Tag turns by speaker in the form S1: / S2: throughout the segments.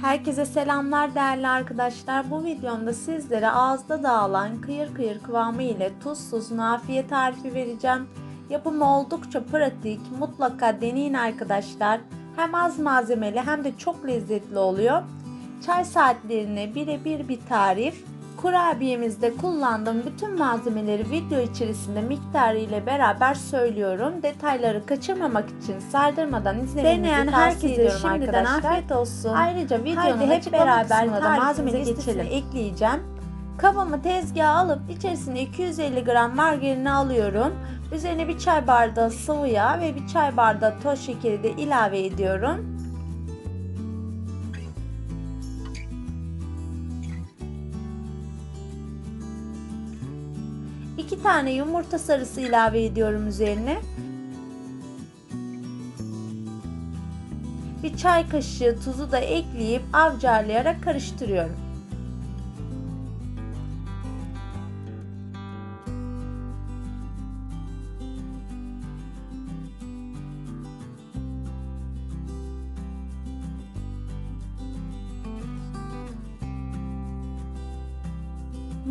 S1: Herkese selamlar değerli arkadaşlar. Bu videomda sizlere ağızda dağılan kıyır kıyır kıvamı ile tuzsuz nafiye tarifi vereceğim. Yapımı oldukça pratik. Mutlaka deneyin arkadaşlar. Hem az malzemeli hem de çok lezzetli oluyor. Çay saatlerine birebir bir tarif. Kurabiyemizde kullandığım bütün malzemeleri video içerisinde miktarı ile beraber söylüyorum. Detayları kaçırmamak için sardırmadan izlemenizi
S2: Deneyen
S1: tavsiye
S2: herkese
S1: ediyorum
S2: şimdiden
S1: arkadaşlar.
S2: afiyet olsun.
S1: Ayrıca videonun
S2: Haydi hep beraber
S1: da malzeme
S2: geçelim.
S1: listesini ekleyeceğim. Kabımı tezgaha alıp içerisine 250 gram margarini alıyorum. Üzerine bir çay bardağı sıvı yağ ve bir çay bardağı toz şekeri de ilave ediyorum. İki tane yumurta sarısı ilave ediyorum üzerine. Bir çay kaşığı tuzu da ekleyip avcarlayarak karıştırıyorum.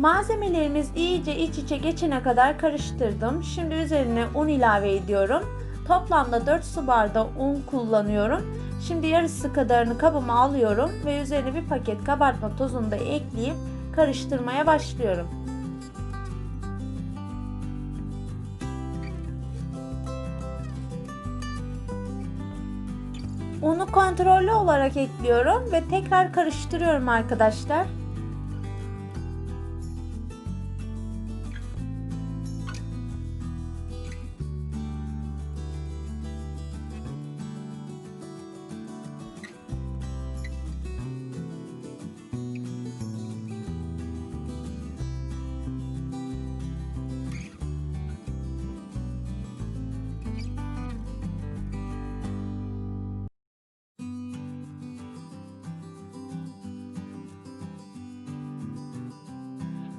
S1: Malzemelerimiz iyice iç içe geçene kadar karıştırdım. Şimdi üzerine un ilave ediyorum. Toplamda 4 su bardağı un kullanıyorum. Şimdi yarısı kadarını kabıma alıyorum ve üzerine bir paket kabartma tozunu da ekleyip karıştırmaya başlıyorum. Unu kontrollü olarak ekliyorum ve tekrar karıştırıyorum arkadaşlar.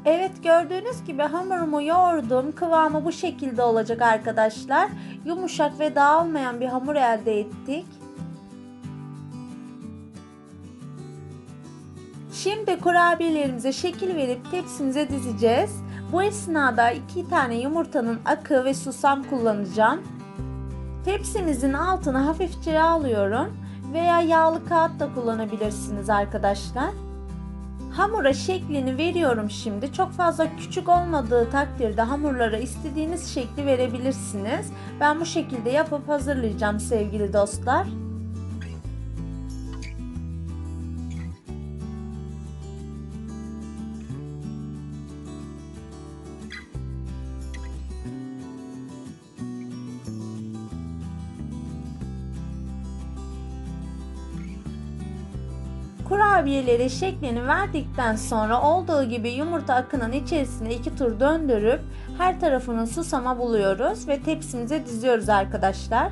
S1: Evet gördüğünüz gibi hamurumu yoğurdum. Kıvamı bu şekilde olacak arkadaşlar. Yumuşak ve dağılmayan bir hamur elde ettik. Şimdi kurabiyelerimize şekil verip tepsimize dizeceğiz. Bu esnada iki tane yumurtanın akı ve susam kullanacağım. Tepsimizin altını hafifçe yağlıyorum veya yağlı kağıt da kullanabilirsiniz arkadaşlar. Hamura şeklini veriyorum şimdi. Çok fazla küçük olmadığı takdirde hamurlara istediğiniz şekli verebilirsiniz. Ben bu şekilde yapıp hazırlayacağım sevgili dostlar. Kurabiyeleri şeklini verdikten sonra olduğu gibi yumurta akının içerisine iki tur döndürüp her tarafını susama buluyoruz ve tepsimize diziyoruz arkadaşlar.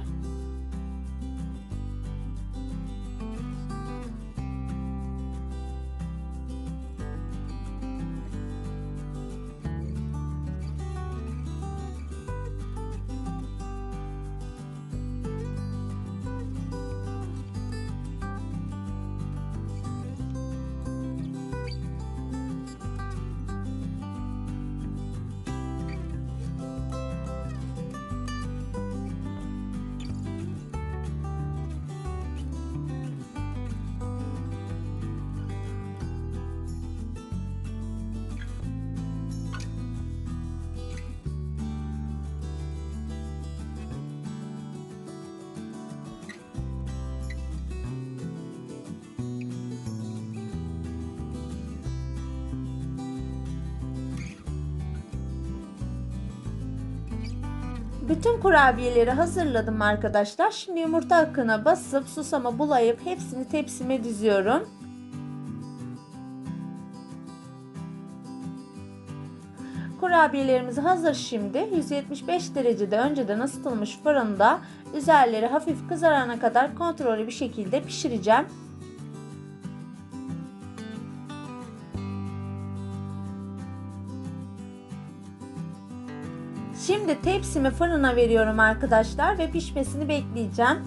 S1: Bütün kurabiyeleri hazırladım arkadaşlar. Şimdi yumurta akına basıp susama bulayıp hepsini tepsime diziyorum. Kurabiyelerimiz hazır şimdi. 175 derecede önceden ısıtılmış fırında üzerleri hafif kızarana kadar kontrollü bir şekilde pişireceğim. Şimdi tepsimi fırına veriyorum arkadaşlar ve pişmesini bekleyeceğim.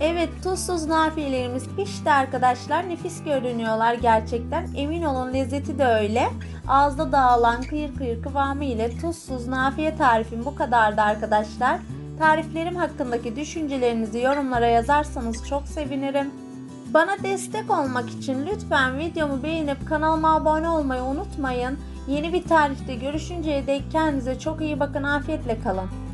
S1: Evet tuzsuz nafiyelerimiz pişti arkadaşlar. Nefis görünüyorlar gerçekten. Emin olun lezzeti de öyle. Ağızda dağılan kıyır kıyır kıvamı ile tuzsuz nafiye tarifim bu kadardı arkadaşlar. Tariflerim hakkındaki düşüncelerinizi yorumlara yazarsanız çok sevinirim. Bana destek olmak için lütfen videomu beğenip kanalıma abone olmayı unutmayın. Yeni bir tarifte görüşünceye dek kendinize çok iyi bakın. Afiyetle kalın.